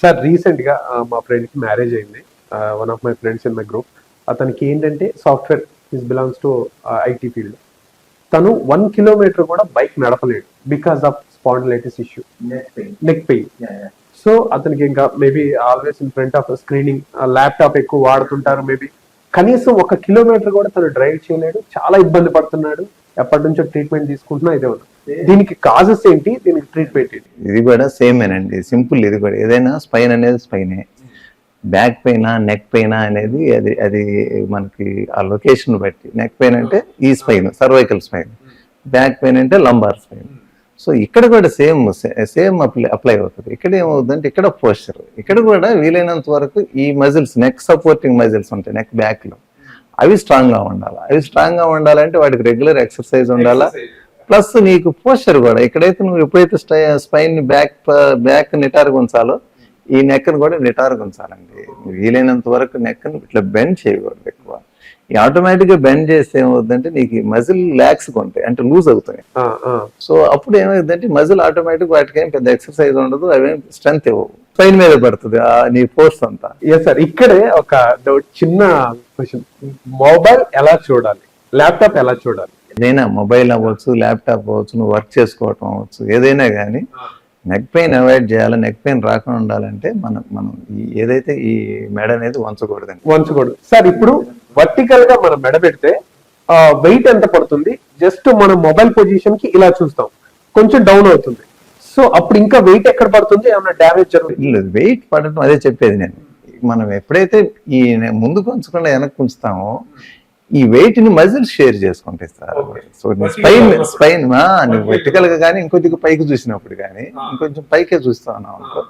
Sir రీసెంట్గా ఆ, మా ఫ్రెండ్కి మ్యారేజ్ అయింది. One of my friends in my group. అతనికి ఏంటంటే software his belongs to IT field. తను వన్ కిలోమీటర్ కూడా బైక్ నడపలేడు because of spondylitis issue. Neck pain so అతనికి ఇంకా maybe always in front of screening laptop ఎక్కువ వాడుతుంటారు మేబీ. కనీసం ఒక కిలోమీటర్ కూడా తను డ్రైవ్ చేయలేడు చాలా ఇబ్బంది పడుతున్నాడు. ఎప్పటి నుంచో ట్రీట్మెంట్ తీసుకుంటున్నా ఇదే ఉంది. దీనికి కాజెస్ ఏంటి? దీనికి ట్రీట్మెంట్ ఏంటి? ఇది కూడా సేమేనండి సింపుల్ ఇది కూడా. ఏదైనా స్పైన్ అనేది స్పైనే బ్యాక్ పెయిన్ నెక్ పెయిన్ అనేది అది అది మనకి ఆ లొకేషన్ బట్టి. నెక్ పెయిన్ అంటే ఈ spine cervical spine back pain అంటే లంబార్ స్పైన్ సో ఇక్కడ కూడా సేమ్ సేమ్ అప్లై అప్లై అవుతుంది. ఇక్కడ ఏమవుతుందంటే ఇక్కడ పోస్చర్ ఇక్కడ కూడా వీలైనంత వరకు ఈ మజిల్స్ నెక్ సపోర్టింగ్ మజిల్స్ ఉంటాయి. నెక్ బ్యాక్లో. అవి స్ట్రాంగ్గా ఉండాలి? అవి స్ట్రాంగ్గా ఉండాలంటే వాటికి రెగ్యులర్ ఎక్సర్సైజ్ ఉండాలా? ప్లస్ నీకు పోస్చర్ కూడా ఎక్కడైతే నువ్వు ఎప్పుడైతే స్పైన్ బ్యాక్ బ్యాక్ నిటారుగా ఉంచాలో ఈ నెక్ని కూడా నిటారుగా ఉంచాలండి. వీలైనంత వరకు నెక్ని ఇట్లా బెండ్ చేయకూడదు ఎక్కువ. ఈ ఆటోమేటిక్గా బెండ్ చేస్తే ఏమవుతుందంటే నీకు మజిల్ ల్యాక్స్ ఉంటాయి అంటే లూజ్ అవుతాయి. సో అప్పుడు ఏమైందంటే మజిల్ ఆటోమేటిక్ వాటికి ఏం పెద్ద ఎక్సర్సైజ్ ఉండదు అవేం స్ట్రెంత్ ఇవ్వవు. స్పైన్ మీద పడుతుంది ఆ నీ ఫోర్స్ అంతా. ఎస్ సార్ ఇక్కడే ఒక డౌట్ చిన్న క్వశ్చన్. మొబైల్ ఎలా చూడాలి? ల్యాప్టాప్ ఎలా చూడాలి? ఏదైనా మొబైల్ అవ్వచ్చు ల్యాప్టాప్ అవ్వచ్చు నువ్వు వర్క్ చేసుకోవటం అవ్వచ్చు ఏదైనా కానీ నెక్ పెయిన్ అవాయిడ్ చేయాలి. నెక్ పెయిన్ రాకుండా ఉండాలంటే మనం మనం ఏదైతే ఈ మెడ అనేది వంచకూడదండి. వంచకూడదు. సార్ ఇప్పుడు వర్టికల్గా మనం మెడ పెడితే వెయిట్ ఎంత పడుతుంది? జస్ట్ మనం మొబైల్ పొజిషన్కి ఇలా చూస్తాం. కొంచెం డౌన్ అవుతుంది. సో అప్పుడు ఇంకా వెయిట్ ఎక్కడ పడుతుంది? ఏమైనా డ్యామేజ్ జరుగుతుంది? వెయిట్ పడటం అదే చెప్పేది నేను. మనం ఎప్పుడైతే ఈ ముందుకు ఉంచకుండా వెనక్కి ఉంచుతామో ఈ వెయిట్ని మజిల్ షేర్ చేసుకుంటాయి సార్. సో స్పైన్ స్పైన్ నువ్వు వెర్టికల్గా కానీ ఇంకొద్దిగా పైకి చూసినప్పుడు కానీ ఇంకొంచెం పైకే చూస్తా ఉన్నావు అనుకో.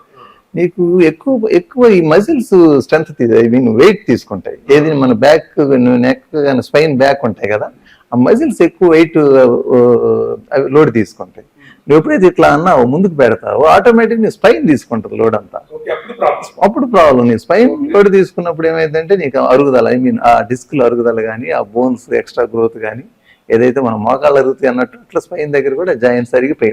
నీకు ఎక్కువ ఎక్కువ ఈ muscles strength I mean weight తీసుకుంటాయి. ఏది మన బ్యాక్ నెక్ కానీ స్పైన్ బ్యాక్ ఉంటాయి కదా. ఆ మజిల్స్ ఎక్కువ వెయిట్ లోడ్ తీసుకుంటాయి. నువ్వు ఎప్పుడైతే ఇట్లా అన్నావు ముందుకు పెడతావో ఆటోమేటిక్ నీ స్పైన్ తీసుకుంటుంది లోడ్ అంతా. అప్పుడు ప్రాబ్లం నీ స్పైన్ లోడ్ తీసుకున్నప్పుడు ఏమైందంటే నీకు అరుగుదల ఐ మీన్ ఆ డిస్క్లు అరుగుదల కానీ ఆ బోన్స్ ఎక్స్ట్రా గ్రోత్ కానీ ఏదైతే మన మోకాళ్ళు అరుగుతాయి అన్నట్టు ఇట్లా స్పైన్ దగ్గర కూడా జాయింట్స్ అరిగిపోయి